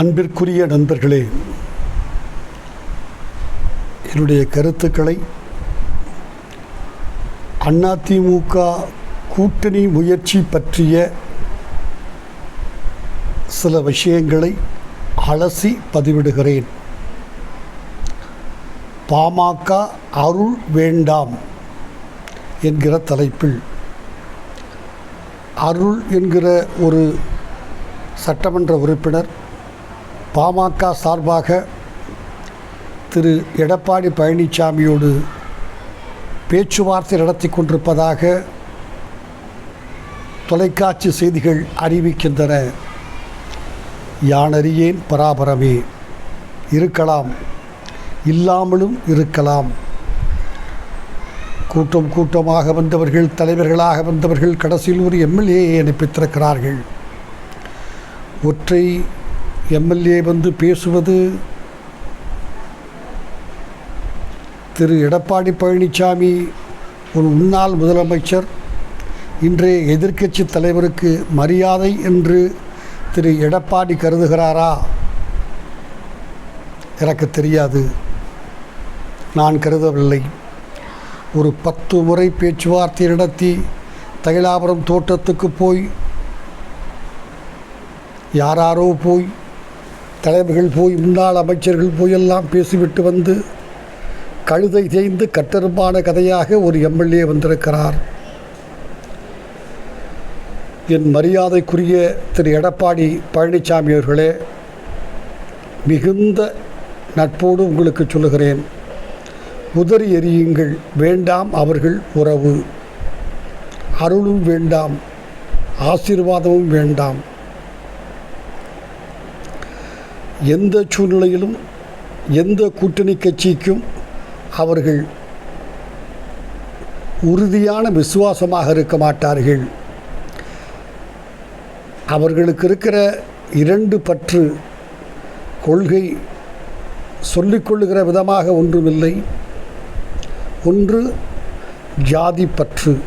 அன்பிற்குரிய நண்பர்களே என்னுடைய கருத்துக்களை அதிமுக கூட்டணி முயற்சி பற்றிய சில விஷயங்களை அலசி பதிவிடுகிறேன். பாமக அருள் வேண்டாம் என்கிற தலைப்பில். அருள் என்கிற ஒரு சட்டமன்ற உறுப்பினர் பாமக சார்பாக திரு எடப்பாடி பழனிசாமியோடு பேச்சுவார்த்தை நடத்தி கொண்டிருப்பதாக தொலைக்காட்சி செய்திகள் அறிவிக்கின்றன. யானறியேன் பராபரமே. இருக்கலாம். இல்லாமலும் இருக்கலாம். கூட்டம் கூட்டமாக வந்தவர்கள் தலைவர்களாக வந்தவர்கள் கடைசியில் ஒரு எம்எல்ஏயை அனுப்பித்திருக்கிறார்கள் ஒற்றை எம்எல்ஏ வந்து பேசுவது திரு எடப்பாடி பழனிசாமி ஒரு முன்னாள் முதலமைச்சர் இன்றைய எதிர்க்கட்சி தலைவருக்கு மரியாதை என்று திரு எடப்பாடி கருதுகிறாரா? எனக்கு தெரியாது. நான் கருதவில்லை. ஒரு பத்து முறை பேச்சுவார்த்தை நடத்தி தைலாபுரம் தோட்டத்துக்கு போய் யாராரோ போய் தலைவர்கள் போய் முன்னாள் அமைச்சர்கள் போயெல்லாம் பேசிவிட்டு வந்து கழுதை தேய்ந்து கட்டெரும்பான கதையாக ஒரு எம்எல்ஏ வந்திருக்கிறார். என் மரியாதைக்குரிய திரு எடப்பாடி பழனிசாமி அவர்களே மிகுந்த நட்போடு உங்களுக்கு சொல்லுகிறேன். உதறி எறியுங்கள். வேண்டாம் அவர்கள் உறவு. அருளும் வேண்டாம். ஆசீர்வாதமும் வேண்டாம். எந்த சூழ்நிலையிலும் எந்த கூட்டணி கட்சிக்கும் அவர்கள் உறுதியான விசுவாசமாக இருக்க மாட்டார்கள். அவர்களுக்கு இருக்கிற இரண்டு பற்று கொள்கை சொல்லிக்கொள்ளுகிற விதமாக ஒன்றுமில்லை. ஒன்று ஜாதி பற்று.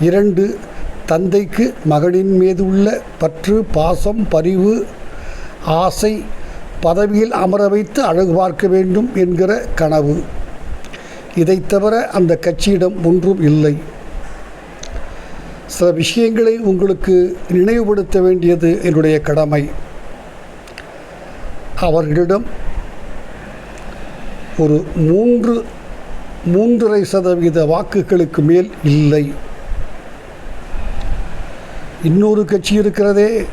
இரண்டு தந்தைக்கு மகனின் மீது உள்ள பற்று பாசம் பரிவு ஆசை பதவியில் அமர வைத்து அழகு பார்க்க வேண்டும் என்கிற கனவு. இதைத் தவிர அந்த கட்சியிடம் ஒன்றும் இல்லை. சில விஷயங்களை உங்களுக்கு நினைவுபடுத்த வேண்டியது என்னுடைய கடமை. அவர்களிடம் ஒரு மூன்று மூன்றரை சதவீத வாக்குகளுக்கு மேல் இல்லை. இன்னொரு கட்சி இருக்கிறதே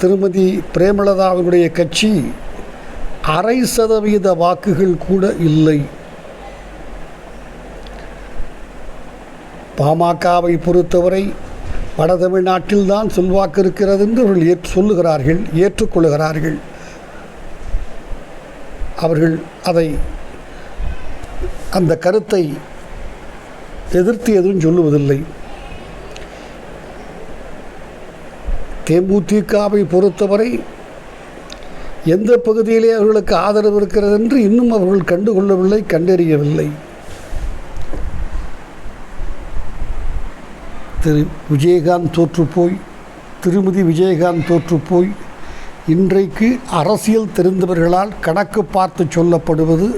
திருமதி பிரேமலதாவினுடைய கட்சி அரை சதவீத வாக்குகள் கூட இல்லை. பாமகவை பொறுத்தவரை வட தமிழ்நாட்டில் தான் செல்வாக்கு இருக்கிறது என்று அவர்கள் ஏற்று சொல்லுகிறார்கள் ஏற்றுக்கொள்கிறார்கள். அவர்கள் அதை அந்த கருத்தை எதிர்த்து எதுவும் சொல்லுவதில்லை. தேமுதிகவை பொறுத்தவரை எந்த பகுதியிலே அவர்களுக்கு ஆதரவு இருக்கிறது என்று இன்னும் அவர்கள் கண்டுகொள்ளவில்லை கண்டறியவில்லை. திரு விஜயகாந்த் தோற்றுப்போய் திருமதி விஜயகாந்த் தோற்றுப்போய் இன்றைக்கு அரசியல் தெரிந்தவர்களால் கணக்கு பார்த்து சொல்லப்படுவது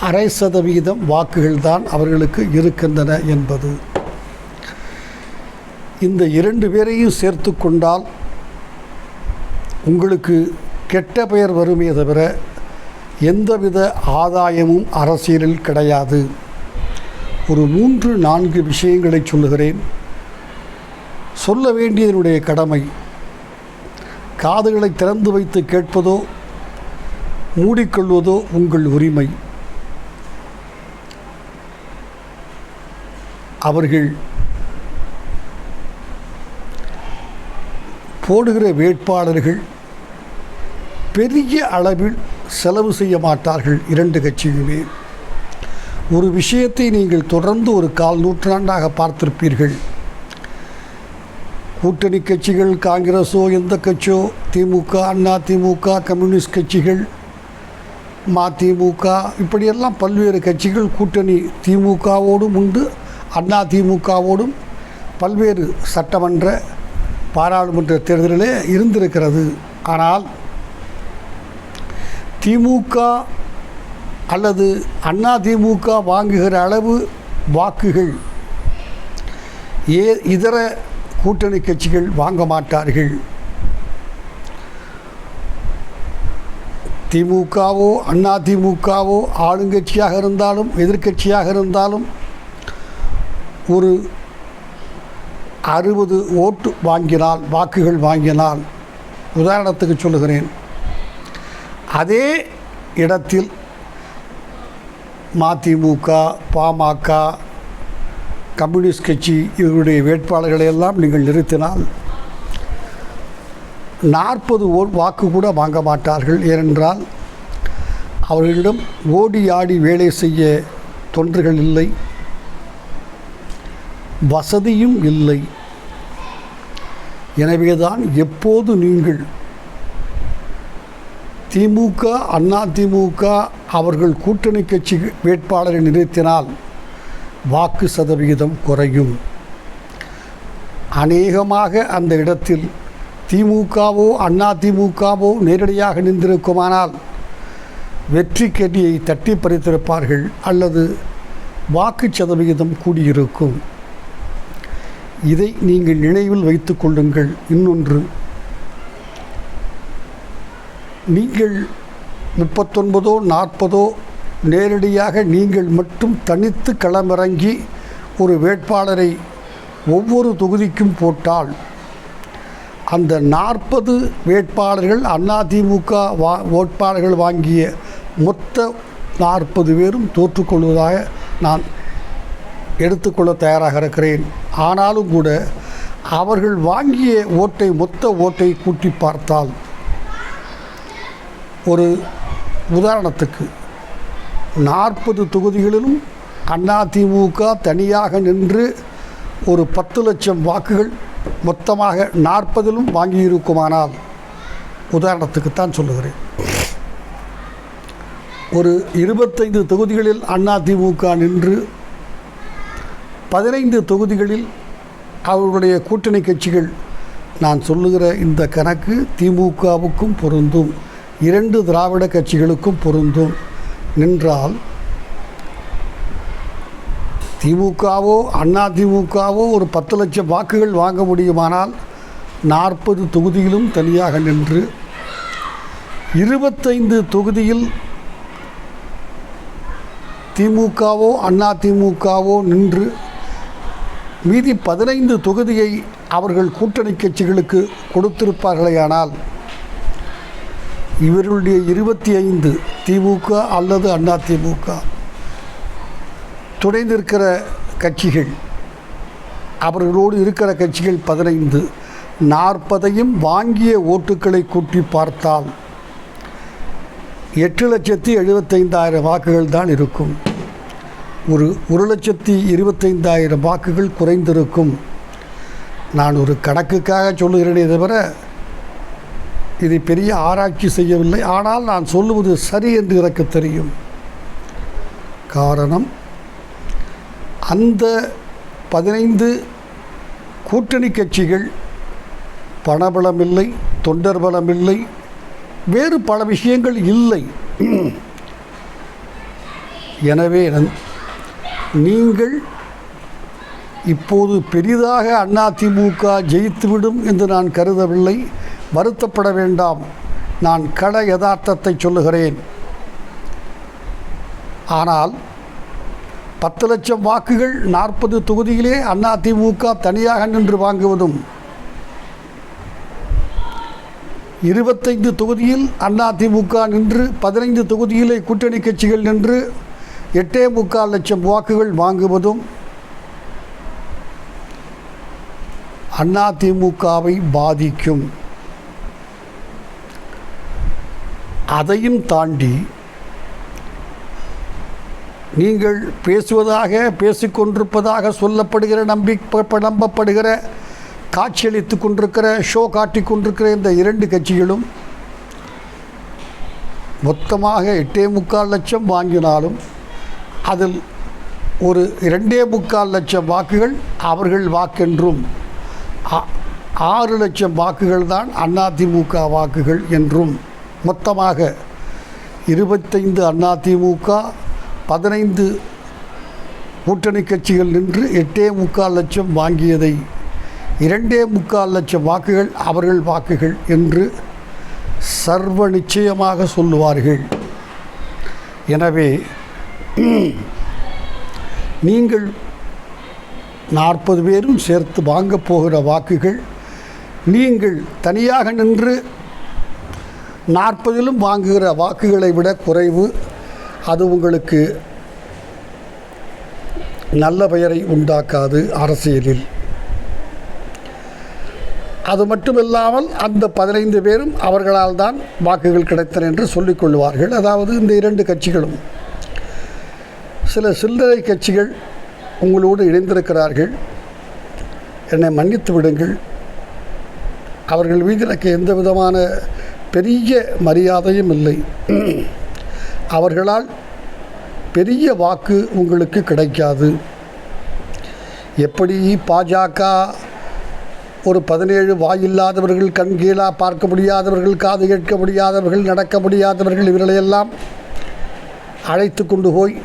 அரை சதவீதம் வாக்குகள்தான் அவர்களுக்கு இருக்கின்றன என்பது. இந்த இரண்டு பேரையும் சேர்த்து கொண்டால் உங்களுக்கு கெட்ட பெயர் வருமே தவிர எந்தவித ஆதாயமும் அரசியலில் கிடையாது. ஒரு மூன்று நான்கு விஷயங்களை சொல்லுகிறேன். சொல்ல வேண்டியதனுடைய கடமை காதுகளை திறந்து வைத்து கேட்பதோ மூடிக்கொள்வதோ உங்கள் உரிமை. அவர்கள் போடுகிற வேட்பாளர்கள் பெரிய அளவில் செலவு செய்ய மாட்டார்கள் இரண்டு கட்சியுமே. ஒரு விஷயத்தை நீங்கள் தொடர்ந்து ஒரு கால் நூற்றாண்டாக பார்த்திருப்பீர்கள். கூட்டணி கட்சிகள் காங்கிரஸோ எந்த கட்சியோ திமுக அண்ணா திமுக கம்யூனிஸ்ட் கட்சிகள் மதிமுக இப்படியெல்லாம் பல்வேறு கட்சிகள் கூட்டணி திமுகவோடும் உண்டு அண்ணா திமுகவோடும் பல்வேறு சட்டமன்ற பாராளுமன்ற தேர்தலிலே இருந்திருக்கிறது. ஆனால் திமுக அல்லது அண்ணா திமுக வாங்குகிற அளவு வாக்குகள் ஏ இதர கூட்டணி கட்சிகள் வாங்க மாட்டார்கள். திமுகவோ அண்ணா திமுகவோ ஆளுங்கட்சியாக இருந்தாலும் எதிர்க்கட்சியாக இருந்தாலும் ஒரு அறுபது ஓட்டு வாங்கினால் வாக்குகள் வாங்கினால் உதாரணத்துக்கு சொல்லுகிறேன். அதே இடத்தில் மதிமுக பாமக கம்யூனிஸ்ட் கட்சி இவருடைய வேட்பாளர்களை எல்லாம் நீங்கள் நிறுத்தினால் நாற்பது ஓ வாக்கு கூட வாங்க மாட்டார்கள். ஏனென்றால் அவர்களிடம் ஓடி ஆடி வேலை செய்ய தொண்டர்கள் இல்லை வசதியும் இல்லை. எனவேதான் எப்போது நீங்கள் திமுக அண்ணா திமுக அவர்கள் கூட்டணி கட்சி வேட்பாளரை நிறுத்தினால் வாக்கு சதவிகிதம் குறையும். அநேகமாக அந்த இடத்தில் திமுகவோ அண்ணா திமுகவோ நேரடியாக நின்றிருக்குமானால் வெற்றி கெடியை தட்டி பறித்திருப்பார்கள் அல்லது வாக்கு சதவிகிதம் கூடியிருக்கும். இதை நீங்கள் நினைவில் வைத்துக் கொள்ளுங்கள். இன்னொன்று நீங்கள் முப்பத்தொன்பதோ நாற்பதோ நேரடியாக நீங்கள் மட்டும் தனித்து களமிறங்கி ஒரு வேட்பாளரை ஒவ்வொரு தொகுதிக்கும் போட்டால் அந்த நாற்பது வேட்பாளர்கள் அதிமுக வா வேட்பாளர்கள் வாங்கிய மொத்த நாற்பது பேரும் தோற்றுக்கொள்வதாக நான் எடுத்துக்கொள்ள தயாராக இருக்கிறேன் ஆனாலும் கூட அவர்கள் வாங்கிய ஓட்டை மொத்த ஓட்டை கூட்டி பார்த்தால் ஒரு உதாரணத்துக்கு நாற்பது தொகுதிகளிலும் அதிமுக தனியாக நின்று ஒரு பத்து லட்சம் வாக்குகள் மொத்தமாக நாற்பதிலும் வாங்கியிருக்குமானால் உதாரணத்துக்கு தான் சொல்லுகிறேன். ஒரு இருபத்தைந்து தொகுதிகளில் அதிமுக நின்று பதினைந்து தொகுதிகளில் அவர்களுடைய கூட்டணி கட்சிகள் நான் சொல்லுகிற இந்த கணக்கு திமுகவுக்கும் பொருந்தும். இரண்டு திராவிட கட்சிகளுக்கும் பொருந்தும். நின்றால் திமுகவோ அண்ணா திமுகவோ ஒரு பத்து லட்சம் வாக்குகள் வாங்க முடியுமானால் நாற்பது தொகுதியிலும் தனியாக நின்று இருபத்தைந்து தொகுதியில் திமுகவோ அண்ணா திமுகவோ நின்று மீதி பதினைந்து தொகுதியை அவர்கள் கூட்டணி கட்சிகளுக்கு கொடுத்திருப்பார்களேயானால் இவர்களுடைய இருபத்தி ஐந்து திமுக அல்லது அண்ணா திமுக துணைந்திருக்கிற கட்சிகள் அவர்களோடு இருக்கிற கட்சிகள் பதினைந்து நாற்பதையும் வாங்கிய ஓட்டுக்களை கூட்டி பார்த்தால் எட்டு லட்சத்தி எழுபத்தைந்தாயிரம் வாக்குகள் தான் இருக்கும். ஒரு ஒரு லட்சத்தி இருபத்தைந்தாயிரம் வாக்குகள் குறைந்திருக்கும். நான் ஒரு கணக்குக்காக சொல்லுகிறேனே தவிர இதை பெரிய ஆராய்ச்சி செய்யவில்லை. ஆனால் நான் சொல்லுவது சரி என்று எனக்கு தெரியும். காரணம் அந்த பதினைந்து கூட்டணி கட்சிகள் பணபலமில்லை தொண்டர் பலம் இல்லை வேறு பல விஷயங்கள் இல்லை. எனவே நன்- நீங்கள் இப்போது பெரிதாக அதிமுக ஜெயித்துவிடும் என்று நான் கருதவில்லை. வருத்தப்பட வேண்டாம். நான் கட யதார்த்தத்தை சொல்லுகிறேன். ஆனால் பத்து லட்சம் வாக்குகள் நாற்பது தொகுதியிலே அதிமுக தனியாக நின்று வாங்குவதும் இருபத்தைந்து தொகுதியில் அதிமுக நின்று பதினைந்து தொகுதியிலே கூட்டணி கட்சிகள் நின்று எட்டே முக்கால் லட்சம் வாக்குகள் வாங்குவதும் அதிமுகவை பாதிக்கும். அதையும் தாண்டி நீங்கள் பேசுவதாக பேசிக்கொண்டிருப்பதாக சொல்லப்படுகிற நம்பிக்கை நம்பப்படுகிற காட்சியளித்து கொண்டிருக்கிற ஷோ காட்டிக் கொண்டிருக்கிற இந்த இரண்டு கட்சிகளும் மொத்தமாக எட்டே முக்கால் லட்சம் வாங்கினாலும் அதில் ஒரு இரண்டே முக்கால் லட்சம் வாக்குகள் அவர்கள் வாக்கென்றும் ஆறு லட்சம் வாக்குகள் தான் அதிமுக வாக்குகள் என்றும் மொத்தமாக இருபத்தைந்து அதிமுக பதினைந்து கூட்டணி கட்சிகள் நின்று எட்டே முக்கால் லட்சம் வாங்கியதை இரண்டே முக்கால் லட்சம் வாக்குகள் அவர்கள் வாக்குகள் என்று சர்வ நிச்சயமாக சொல்லுவார்கள். எனவே நீங்கள் நாற்பது பேரும் சேர்த்து வாங்கப் போகிற வாக்குகள் நீங்கள் தனியாக நின்று நாற்பதிலும் வாங்குகிற வாக்குகளை விட குறைவு. அது உங்களுக்கு நல்ல பெயரை உண்டாக்காது அரசியலில். அது மட்டுமில்லாமல் அந்த பதினைந்து பேரும் அவர்களால் தான் வாக்குகள் கிடைத்தன என்று சொல்லிக் கொள்வார்கள். அதாவது இந்த இரண்டு கட்சிகளும். சில சில்லறை கட்சிகள் உங்களோடு இணைந்திருக்கிறார்கள். என்னை மன்னித்து விடுங்கள். அவர்கள் மீது எனக்கு எந்த விதமான பெரிய மரியாதையும் இல்லை. அவர்களால் பெரிய வாக்கு உங்களுக்கு கிடைக்காது. எப்படி பாஜக ஒரு பதினேழு வாயில்லாதவர்கள் கண் கீழாக பார்க்க முடியாதவர்கள் காது கேட்க முடியாதவர்கள் நடக்க முடியாதவர்கள் இவர்களையெல்லாம் அழைத்து கொண்டு போய்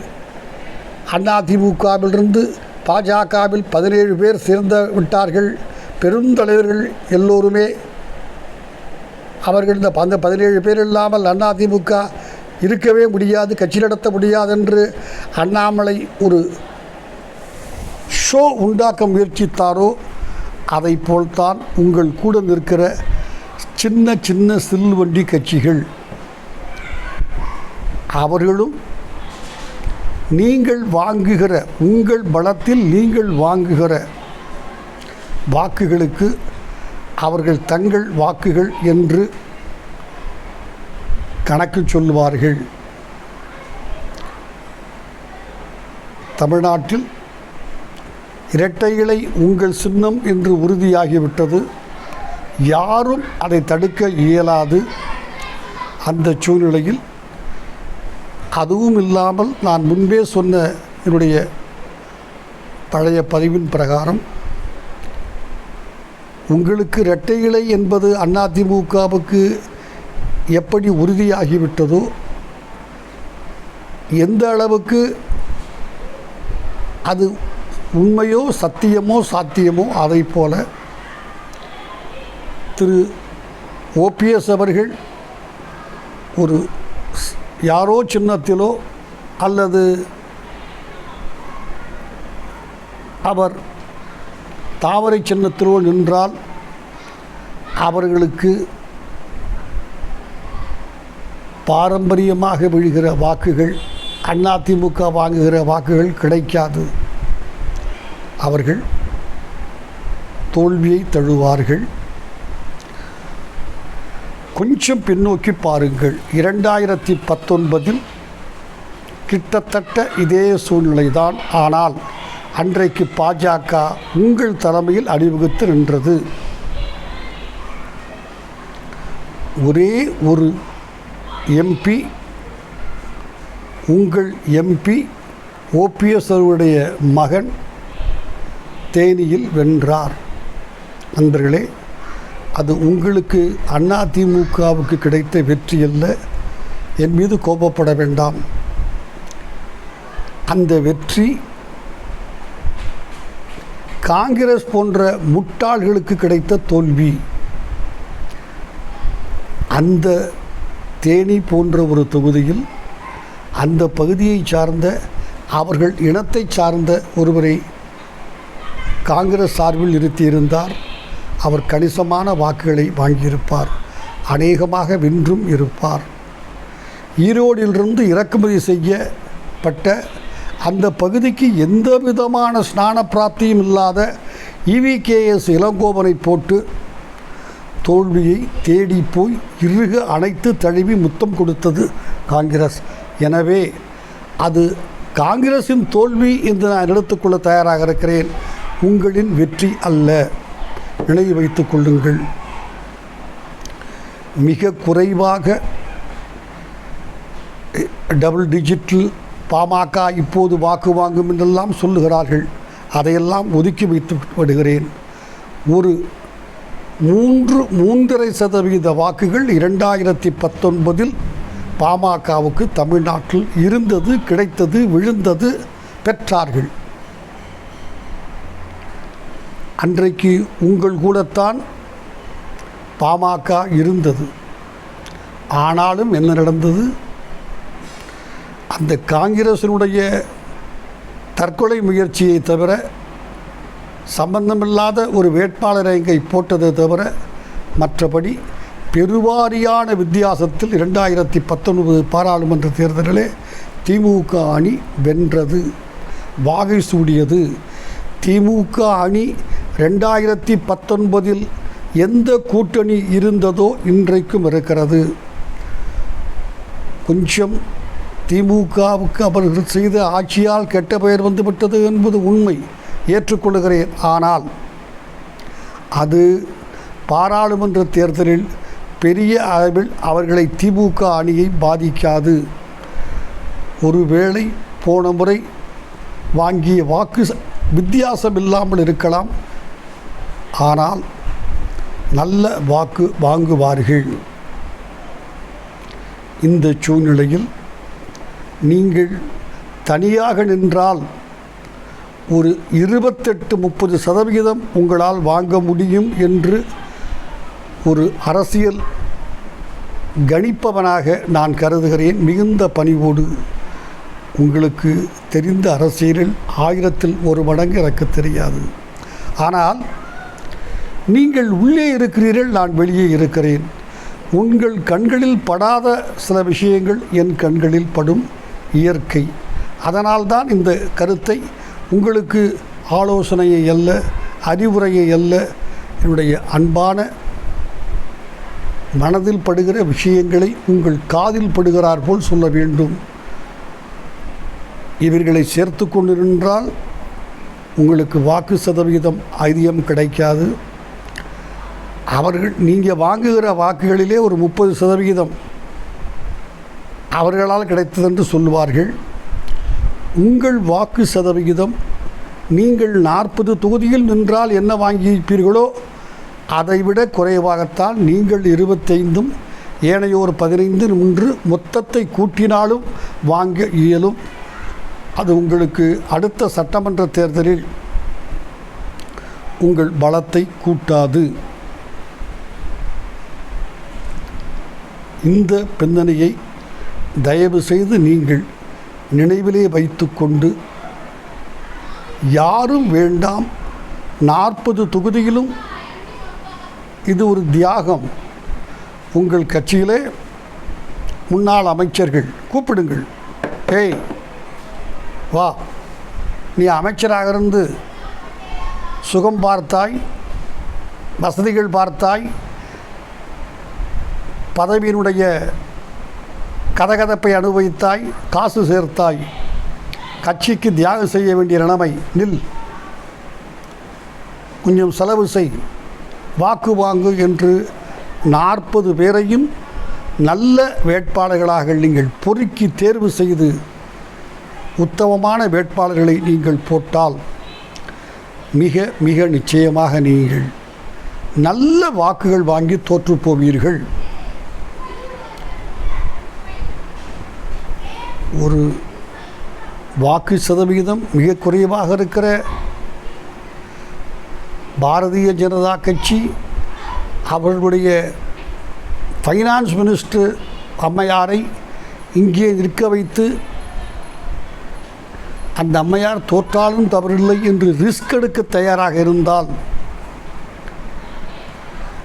அதிமுகவிலிருந்து பாஜகவில் பதினேழு பேர் சேர்ந்து விட்டார்கள். பெருந்தலைவர்கள் எல்லோருமே. அவர்கள் இந்த அந்த பதினேழு பேர் இல்லாமல் அதிமுக இருக்கவே முடியாது கட்சி நடத்த முடியாது என்று அண்ணாமலை ஒரு ஷோ உண்டாக்க முயற்சித்தாரோ அதை போல்தான் உங்கள் கூட நிற்கிற சின்ன சின்ன சில்வண்டி கட்சிகள். அவர்களும் நீங்கள் வாங்குகிற உங்கள் பலத்தில் நீங்கள் வாங்குகிற வாக்குகளுக்கு அவர்கள் தங்கள் வாக்குகள் என்று கணக்கு சொல்லுவார்கள். தமிழ்நாட்டில் இரட்டைகளை உங்கள் சின்னம் என்று உறுதியாகிவிட்டது. யாரும் அதை தடுக்க இயலாது. அந்த சூழ்நிலையில் அதுவும் இல்லாமல் நான் முன்பே சொன்ன என்னுடைய பழைய பதிவின் பிரகாரம் உங்களுக்கு இரட்டை இலை என்பது அதிமுகவுக்கு எப்படி உறுதியாகிவிட்டதோ எந்த அளவுக்கு அது உண்மையோ சத்தியமோ சாத்தியமோ அதை போல திரு ஓபிஎஸ் அவர்கள் ஒரு யாரோ சின்னத்திலோ அல்லது அவர் தாவரை சின்னத்திலோ நின்றால் அவர்களுக்கு பாரம்பரியமாக விழுகிற வாக்குகள் அதிமுக வாங்குகிற வாக்குகள் கிடைக்காது. அவர்கள் தோல்வியை தழுவார்கள். கொஞ்சம் பின்னோக்கி பாருங்கள். இரண்டாயிரத்தி பத்தொன்பதில் கிட்டத்தட்ட இதே சூழ்நிலைதான். ஆனால் அன்றைக்கு பாஜக உங்கள் தலைமையில் அணிவகுத்து நின்றது. ஒரே ஒரு எம்பி உங்கள் எம்பி ஓபிஎஸ் அவருடைய மகன் தேனியில் வென்றார். நண்பர்களே அது உங்களுக்கு அதிமுகவுக்கு கிடைத்த வெற்றி அல்ல. என் மீது கோபப்பட வேண்டாம். அந்த வெற்றி காங்கிரஸ் போன்ற முட்டாள்களுக்கு கிடைத்த தோல்வி. அந்த தேனி போன்ற ஒரு தொகுதியில் அந்த பகுதியை சார்ந்த அவர்கள் இனத்தை சார்ந்த ஒருவரை காங்கிரஸ் சார்பில் நிறுத்தியிருந்தார். அவர் கணிசமான வாக்குகளை வாங்கியிருப்பார். அநேகமாக வென்றும் இருப்பார். ஈரோடிலிருந்து இறக்குமதி செய்யப்பட்ட அந்த பகுதிக்கு எந்த விதமான ஸ்நான பிராப்தியும் இல்லாத இவிகேஎஸ் இளங்கோவனை போட்டு தோல்வியை தேடி போய் இறுக அணைத்து தழுவி முத்தம் கொடுத்தது காங்கிரஸ். எனவே அது காங்கிரஸின் தோல்வி என்று நான் எடுத்துக்கொள்ள தயாராக இருக்கிறேன். உங்களின் வெற்றி அல்ல. நினைவு வைத்து கொள்ளுங்கள். மிக குறைவாக டபுள் டிஜிட்டில் பாமக இப்போது வாக்கு வாங்கும் என்றெல்லாம் சொல்லுகிறார்கள். அதையெல்லாம் ஒதுக்கி வைத்து விடுகிறேன். ஒரு மூன்று மூன்றரை சதவீத வாக்குகள் இரண்டாயிரத்தி பத்தொன்பதில் பாமகவுக்கு தமிழ்நாட்டில் இருந்தது கிடைத்தது விழுந்தது பெற்றார்கள். அன்றைக்கு உங்கள் கூடத்தான் பாமக இருந்தது. ஆனாலும் என்ன நடந்தது? அந்த காங்கிரசினுடைய தற்கொலை முயற்சியை தவிர சம்பந்தமில்லாத ஒரு வேட்பாளரை இங்கே போட்டதை தவிர மற்றபடி பெருவாரியான வித்தியாசத்தில் இரண்டாயிரத்தி பத்தொன்பது பாராளுமன்ற தேர்தலிலே திமுக அணி வென்றது வாகை சூடியது. திமுக அணி ரெண்டாயிரத்தி பத்தொன்பதில் எந்த கூட்டணி இருந்ததோ இன்றைக்கும் இருக்கிறது. கொஞ்சம் திமுகவுக்கு அவர்கள் செய்த ஆட்சியால் கெட்ட பெயர் வந்துவிட்டது என்பது உண்மை. ஏற்றுக்கொள்கிறேன். ஆனால் அது பாராளுமன்ற தேர்தலில் பெரிய அளவில் அவர்களை திமுக அணியை பாதிக்காது. ஒருவேளை போன முறை வாங்கிய வாக்கு வித்தியாசம் இல்லாமல் இருக்கலாம். ஆனால் நல்ல வாக்கு வாங்குவார்கள். இந்த சூழ்நிலையில் நீங்கள் தனியாக நின்றால் ஒரு இருபத்தெட்டு முப்பது சதவிகிதம் உங்களால் வாங்க முடியும் என்று ஒரு அரசியல் கணிப்பவனாக நான் கருதுகிறேன். மிகுந்த பணிவோடு உங்களுக்கு தெரிந்த அரசியலில் ஆயிரத்தில் ஒரு மடங்கு எனக்கு தெரியாது. ஆனால் நீங்கள் உள்ளே இருக்கிறீர்கள் நான் வெளியே இருக்கிறேன். உங்கள் கண்களில் படாத சில விஷயங்கள் என் கண்களில் படும் இயற்கை. அதனால்தான் இந்த கருத்தை உங்களுக்கு ஆலோசனையை அல்ல அறிவுரையை அல்ல என்னுடைய அன்பான மனதில் படுகிற விஷயங்களை உங்கள் காதில் படுகிறார் போல் சொல்ல வேண்டும். இவர்களை சேர்த்து கொண்டு நின்றால் உங்களுக்கு வாக்கு சதவிகிதம் ஐதியம் கிடைக்காது. அவர்கள் நீங்கள் வாங்குகிற வாக்குகளிலே ஒரு முப்பது சதவிகிதம் அவர்களால் கிடைத்ததென்று சொல்வார்கள் சொல்லுவார்கள். உங்கள் வாக்கு சதவிகிதம் நீங்கள் நாற்பது தொகுதியில் நின்றால் என்ன வாங்கியிருப்பீர்களோ அதைவிட குறைவாகத்தான் நீங்கள் இருபத்தைந்தும் ஏனையோர் பதினைந்து நின்று மொத்தத்தை கூட்டினாலும் வாங்க இயலும். அது உங்களுக்கு அடுத்த சட்டமன்ற தேர்தலில் உங்கள் பலத்தை கூட்டாது. இந்த பின்னணியை தயவு செய்து நீங்கள் நினைவிலே வைத்துக்கொண்டு யாரும் வேண்டாம். நாற்பது தொகுதியிலும் இது ஒரு தியாகம். உங்கள் கட்சியிலே முன்னாள் அமைச்சர்கள் கூப்பிடுங்கள். ஏய் வா. நீ அமைச்சராக இருந்து சுகம் பார்த்தாய் வசதிகள் பார்த்தாய் பதவியினுடைய கதகதப்பை அனுபவித்தாய் காசு சேர்த்தாய் கட்சிக்கு தியாகம் செய்ய வேண்டிய நிலைமை நில். கொஞ்சம் செலவு செய். வாக்கு வாங்கு என்று நாற்பது பேரையும் நல்ல வேட்பாளர்களாக நீங்கள் பொறுக்கி தேர்வு செய்து உத்தமமான வேட்பாளர்களை நீங்கள் போட்டால் மிக மிக நிச்சயமாக நீங்கள் நல்ல வாக்குகள் வாங்கி தோற்றுப்போவீர்கள் ஒரு வாக்கு சதவிகிதம் மிக குறைவாக இருக்கிற பாரதிய ஜனதா கட்சி அவர்களுடைய ஃபைனான்ஸ் மினிஸ்டர் அம்மையாரை இங்கே நிற்க வைத்து அந்த அம்மையார் தோற்றாலும் தவறில்லை என்று ரிஸ்க் எடுக்க தயாராக இருந்தால்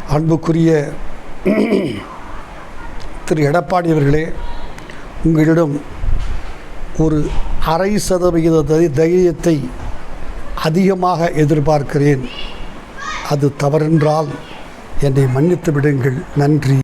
அன்புக்குரிய திரு எடப்பாடி அவர்களே உங்களிடம் ஒரு அரை சதவிகித தைரியத்தை அதிகமாக எதிர்பார்க்கிறேன். அது தவறென்றால் என்னை மன்னித்து விடுங்கள். நன்றி.